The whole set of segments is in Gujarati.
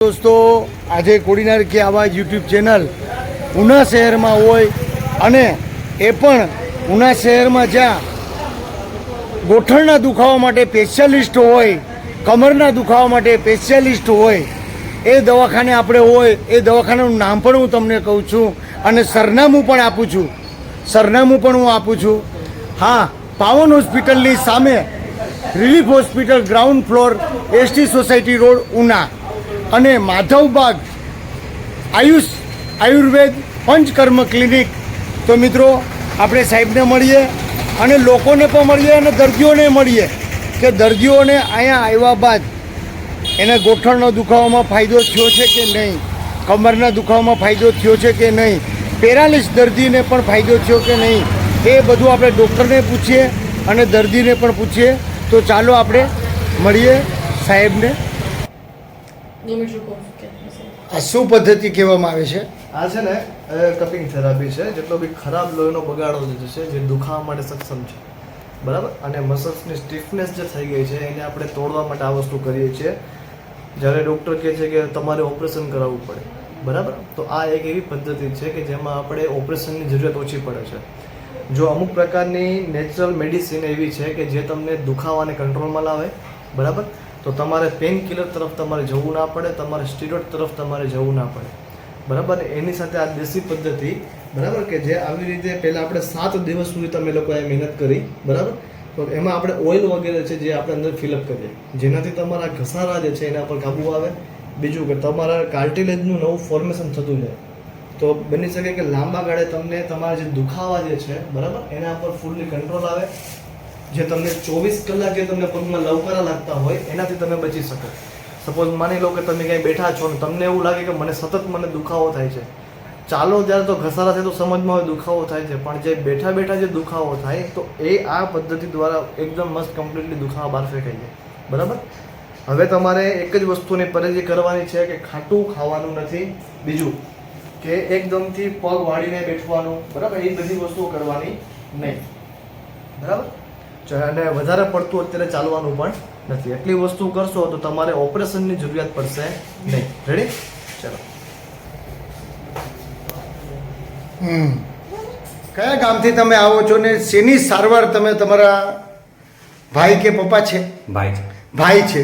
દોસ્તો, આજે કોડીનાર કે આવા યુટ્યુબ ચેનલ ઉના શહેરમાં હોય અને એ પણ ઉના શહેરમાં જ્યાં ગોઠણના દુખાવા માટે સ્પેશિયાલિસ્ટ હોય, કમરના દુખાવા માટે સ્પેશિયાલિસ્ટ હોય, એ દવાખાને આપણે હોય, એ દવાખાનાનું નામ પણ હું તમને કહું છું અને સરનામું પણ આપું છું. સરનામું પણ હું આપું છું. હા, પાવન હોસ્પિટલની સામે, relief hospital, ground floor, ST society road, Una. અને માધવબાગ આયુષ આયુર્વેદ પંચકર્મ ક્લિનિક. તો મિત્રો, આપણે સાહેબને મળીએ અને લોકોને પણ મળીએ અને દર્દીઓને મળીએ કે દર્દીઓને અહીંયા આવ્યા બાદ એને ગોઠણનો દુખાવામાં ફાયદો થયો છે કે નહીં? કમરના દુખાવામાં ફાયદો થયો છે કે નહીં? પેરાલિસ દર્દીને પણ ફાયદો થયો કે નહીં? એ બધું આપણે ડૉક્ટરને પૂછીએ અને દર્દીને પણ પૂછીએ. તો ચાલો આપણે મળીએ સાહેબને. આ શું પદ્ધતિ કહેવામાં આવે છે? આ છે ને કપિંગ થેરાપી છે જેટલો બી ખરાબ લોહીનો બગાડો જે છે જે દુખાવા માટે સક્ષમ છે. બરાબર? અને મસલ્સની સ્ટીફનેસ જે થઈ ગઈ છે એને આપણે તોડવા માટે આ વસ્તુ કરીએ છીએ. જ્યારે ડૉક્ટર કહે છે કે તમારે ઓપરેશન કરાવવું પડે. બરાબર? તો આ એક એવી પદ્ધતિ છે કે જેમાં આપણે ઓપરેશનની જરૂરિયાત ઓછી પડે છે. જો અમુક પ્રકારની નેચરલ મેડિસિન એવી છે કે જે તમને દુખાવાને કંટ્રોલમાં લાવે બરાબર? તો તમારે પેનકિલર તરફ તમારે જવું ના પડે, તમારે સ્ટીરોઇડ તરફ તમારે જવું ના પડે. બરાબર? એની સાથે આ દેશી પદ્ધતિ, બરાબર? કે જે આવી રીતે પહેલાં આપણે સાત દિવસ સુધી તમે લોકોએ મહેનત કરી, બરાબર? તો એમાં આપણે ઓઇલ વગેરે છે જે આપણે અંદર ફિલઅપ કરીએ. જેનાથી તમારા ઘસારા જે છે એના પર કાબુ આવે. બીજું કે તમારા કાર્ટિલેજનું નવું ફોર્મેશન થતું જાય. તો બની શકે કે લાંબા ગાળે તમને તમારા જે દુખાવા જે છે, બરાબર? એના પર ફૂલ્લી કંટ્રોલ આવે. જે તમને ચોવીસ કલાકે તમને પગમાં લવકરા લાગતા હોય, એનાથી તમે બચી શકો. સપોઝ માની લો કે તમે ક્યાંય બેઠા છો ને તમને એવું લાગે કે મને સતત મને દુખાવો થાય છે. ચાલો ત્યારે તો ઘસારા થાય તો સમજમાં હોય દુખાવો થાય છે, પણ જે બેઠા બેઠા જે દુખાવો થાય, તો એ આ પદ્ધતિ દ્વારા એકદમ મસ્ત કમ્પ્લીટલી દુખાવા બહાર ફેંકાઈ જાય. બરાબર? હવે તમારે એક જ વસ્તુની પરેજી કરવાની છે કે ખાટું ખાવાનું નથી. બીજું કે એકદમથી પગ વાળીને બેઠવાનું. બરાબર? એ બધી વસ્તુઓ કરવાની નહીં. બરાબર? અને વધારે પડતું અત્યારે ચાલવાનું પણ નથી. એટલી વસ્તુ કરશો તો તમારે ઓપરેશનની જરૂરિયાત પડશે નહીં. રેડી ચલો. કયા ગામથી તમે આવો છો ને શેની સારવાર તમે તમારા ભાઈ કે પપ્પા છે? ભાઈ છે. ભાઈ છે.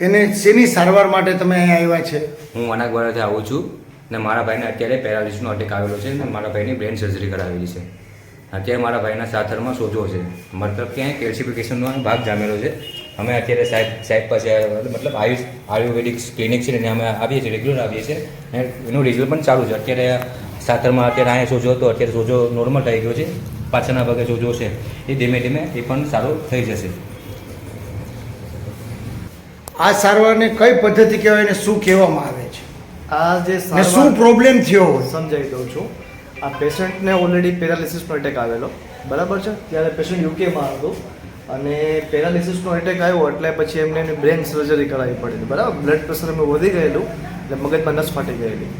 એને શેની સારવાર માટે તમે અહીંયા આવ્યા છે? હું અનાગવાડાથી આવું છું ને મારા ભાઈને અત્યારે પેરાલિસિસનો અટેક આવેલો છે ને મારા ભાઈની બ્રેન સર્જરી કરાવેલી છે. અત્યારે મારા ભાઈના સાથરમાં સોજો છે. મતલબ ક્યાંય કેલ્સિફિકેશનનો ભાગ જામેલો છે. અમે અત્યારે સાહેબ સાહેબ પાસે મતલબ આયુષ આયુર્વેદિક ક્લિનિક છે અને અમે આવીએ છીએ રેગ્યુલર આવીએ છીએ. અને એનું રિઝલ્ટ પણ ચાલુ છે. અત્યારે સાથરમાં અત્યારે અહીંયા સોજો હતો. અત્યારે સોજો નોર્મલ થઈ ગયો છે. પાછળના ભાગે સોજો છે. એ ધીમે ધીમે એ પણ સારું થઈ જશે. આ સારવારને કઈ પદ્ધતિ કહેવાય અને શું કહેવામાં આવે છે? આ જે શું પ્રોબ્લેમ થયો સમજાવી દઉં છું. આ પેશન્ટને ઓલરેડી પેરાલિસિસનો એટેક આવેલો. બરાબર છે? ત્યારે પેશન્ટ યુકેમાં હતું. અને પેરાલિસિસનો એટેક આવ્યો એટલે પછી એમને એની બ્રેન સર્જરી કરાવવી પડી. બરાબર? બ્લડ પ્રેશર એમનું વધી ગયેલું એટલે મગજમાં નસ ફાટી ગયેલી.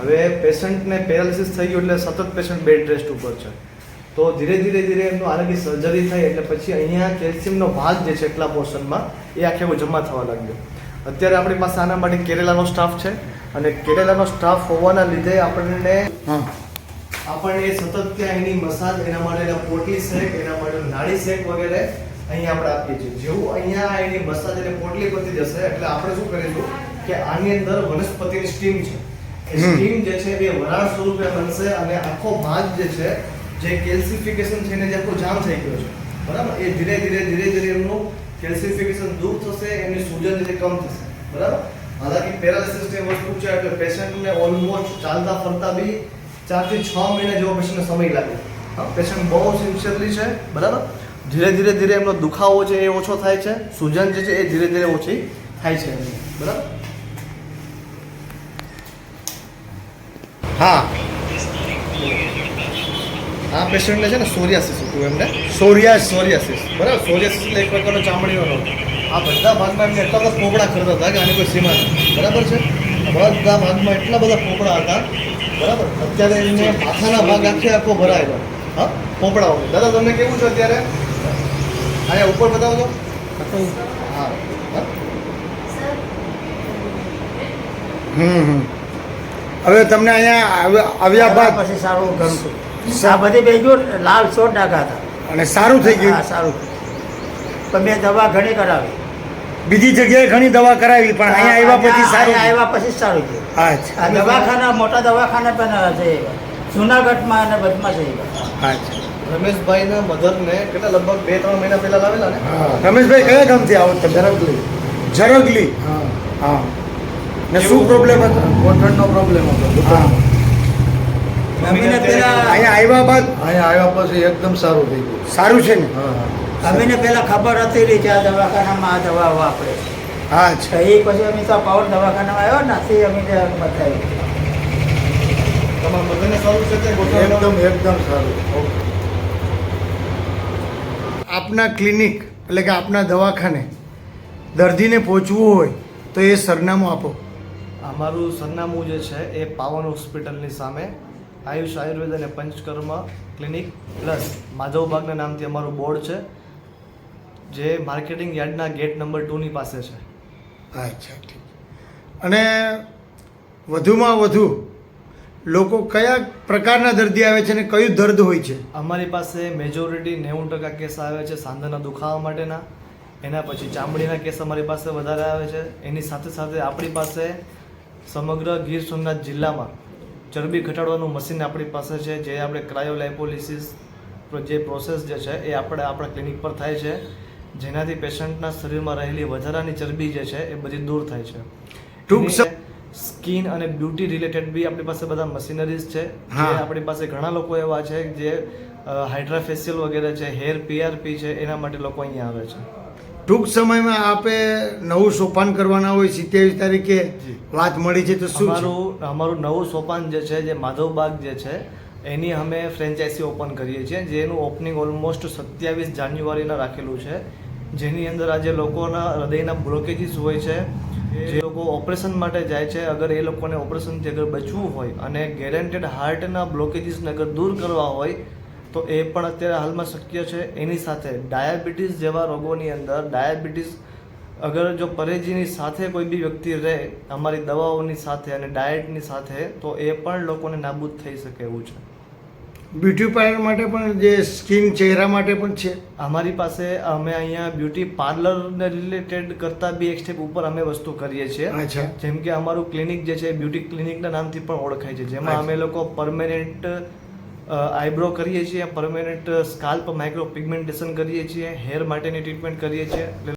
હવે પેશન્ટને પેરાલિસિસ થઈ ગયું એટલે સતત પેશન્ટ બેડ રેસ્ટ ઉપર છે. તો ધીરે ધીરે ધીરે એમનું આરોગ્ય સર્જરી થઈ એટલે પછી અહીંયા કેલ્શિયમનો ભાગ જે છે એટલા પોર્શનમાં એ આખે જમા થવા લાગ્યો. અત્યારે આપણી પાસે આના માટે કેરેલાનો સ્ટાફ છે. અને કેરેલાનો સ્ટાફ હોવાના લીધે આપણને આપણને એ સતત ત્યાં એની મસાજ એના માટેના પોટલી શેક એના માટે નાળી શેક વગેરે અહીંયા આપણે આપીએ છીએ. જેવું અહીંયા એની મસાજ એટલે પોટલી પતી જશે એટલે આપણે શું કરીશું કે આની અંદર વનસ્પતિની સ્ટીમ છે. એ સ્ટીમ જે છે એ વરાળ સ્વરૂપે બનશે અને આખો ભાગ જે છે જે કેલ્સિફિકેશન છે એને જે આખો જામ થઈ ગયો છે. બરાબર? એ ધીરે ધીરે ધીરે ધીરે એમનું કેલ્સિફિકેશન દૂર થશે એમની સૂજન જે કમ થશે. બરાબર? હાલાકી પેરાલિસિસ જે વસ્તુ છે એટલે પેશન્ટને ઓલમોસ્ટ ચાલતા ફરતા બી ચારથી છ મહિના જેવો પેશન્ટને સમય લાગે. હા પેશન્ટ બહુ સિન્સિયરલી છે, બરાબર? ધીરે ધીરે ધીરે એમનો દુખાવો છે એ ઓછો થાય છે, સૂજન જે છે એ ધીરે ધીરે ઓછી થાય છે એમની. બરાબર? હા. આ પેશન્ટને છે ને સોરિયાસિસ હતું એમને. સોરિયાસ, સોરિયાસિસ, બરાબર? સોરિયાસિસ એટલે એક પ્રકારનો ચામડીનો રોગ. આ બધા ભાગમાં એમને એટલા બધા પોપડા કરતા હતા કે આની કોઈ સીમા નથી, બરાબર છે? બધા ભાગમાં એટલા બધા પોપડા હતા બરાબર? અત્યારે એને માથાના ભાગ આખે આખો ભરાયેલો. હા? પોપડાઓ. દાદા તમને કેવું છે અત્યારે? અહીંયા ઉપર બતાવો તો. હા. હા? હમ હમ. હવે તમને અહીંયા આવ્યા- બાદ પછી સારું ગમતું. આ બધી ભેગું લાલ ચોટ ડાઘા હતા. અને સારું થઈ ગયું? સારું પણ મેં દવા ઘણી કરાવી. બીજી જગ્યાએ ઘણી દવા કરાવી પણ અહીંયા આવ્યા પછી સારું આવ્યા પછી સારું થયું. અચ્છા આ દવાખાના મોટા દવાખાના પણ છે. જુનાગઢમાં અને બધમાં છે. અચ્છા મધર ને કેટલા લગભગ બે ત્રણ મહિના પહેલા લાવેલા ને? રમેશભાઈ કયા ગામથી આવો તમે ઝડપલી જરગલી? હા. હા. ને શું પ્રોબ્લેમ હતો? ગોઠણનો પ્રોબ્લેમ હતો હા. અહીંયા આવ્યા બાદ? અહીંયા આવ્યા પછી એકદમ સારું થઈ ગયું. સારું છે ને? હા અમીને પેલા ખબર હતી કે આ દવાખાનામાં આ દવા વાપરે હા છે એ પછી અમે તો પાવર દવાખાનામાં આવ્યો ને તે અમે બતાવ્યું. તમારા મધરને સારું છે એકદમ એકદમ સારું. આપના ક્લિનિક એટલે કે આપના દવાખાને દર્દીને પહોંચવું હોય તો એ સરનામું આપો. અમારું સરનામું જે છે એ પાવન હોસ્પિટલની સામે આયુષ આયુર્વેદ અને પંચકર્મ ક્લિનિક પ્લસ માધવબાગના નામથી અમારું બોર્ડ છે જે માર્કેટિંગ યાર્ડના ગેટ નંબર ટુની પાસે છે. અચ્છા, ઠીક. અને વધુમાં વધુ લોકો કયા પ્રકારના દર્દી આવે છે અને કયું દર્દ હોય છે? અમારી પાસે મેજોરિટી નેવું ટકા કેસ આવે છે સાંધાના દુખાવા માટેના. એના પછી ચામડીના કેસ અમારી પાસે વધારે આવે છે. એની સાથે સાથે આપણી પાસે સમગ્ર ગીર સોમનાથ જિલ્લામાં ચરબી ઘટાડવાનું મશીન આપણી પાસે છે, જે આપણે ક્રાયોલાઇપોલિસિસ જે પ્રોસેસ જે છે એ આપણે આપણા ક્લિનિક પર થાય છે. જેનાથી પેશન્ટના શરીરમાં રહેલી વધારાની ચરબી જે છે એ બધી દૂર થાય છે. ટૂંક સ્કિન અને બ્યુટી રિલેટેડ બી આપણી પાસે બધા મશીનરીઝ છે. જે આપણી પાસે ઘણા લોકો એવા છે જે હાઇડ્રાફેશિયલ વગેરે છે હેર પીઆરપી છે એના માટે લોકો અહીંયા આવે છે. ટૂંક સમયમાં આપે નવું સોપાન કરવાના હોય સિત્યાવીસ તારીખે વાત મળી છે તો શું અમારું અમારું નવું સોપાન જે છે જે માધવબાગ જે છે એની અમે ફ્રેન્ચાઇઝી ઓપન કરીએ છીએ જેનું ઓપનિંગ ઓલમોસ્ટ સત્યાવીસ જાન્યુઆરીના રાખેલું છે. જેની અંદર આજે લોકોના હૃદયના બ્લોકેજીસ હોય છે જે લોકો ઓપરેશન માટે જાય છે અગર એ લોકોને ઓપરેશનથી અગર બચવું હોય અને ગેરેન્ટેડ હાર્ટના બ્લોકેજીસને અગર દૂર કરવા હોય તો એ પણ અત્યારે હાલમાં શક્ય છે. એની સાથે ડાયાબિટીસ જેવા રોગોની અંદર ડાયાબિટીસ અગર જો પરેજીની સાથે કોઈ બી વ્યક્તિ રહે અમારી દવાઓની સાથે અને ડાયટની સાથે તો એ પણ લોકોને નાબૂદ થઈ શકે એવું છે. બ્યુટી પાર્લર માટે પણ જે સ્કિન ચહેરા માટે પણ છે. અમારી પાસે અમે અહીંયા બ્યુટી પાર્લરને રિલેટેડ કરતાં બી એક સ્ટેપ ઉપર અમે વસ્તુ કરીએ છીએ. જેમ કે અમારું ક્લિનિક જે છે બ્યુટી ક્લિનિકના નામથી પણ ઓળખાય છે. જેમાં અમે લોકો પરમેનન્ટ આઈબ્રો કરીએ છીએ પરમેનન્ટ સ્કાલ્પ માઇક્રો પિગમેન્ટેશન કરીએ છીએ હેર માટેની ટ્રીટમેન્ટ કરીએ છીએ.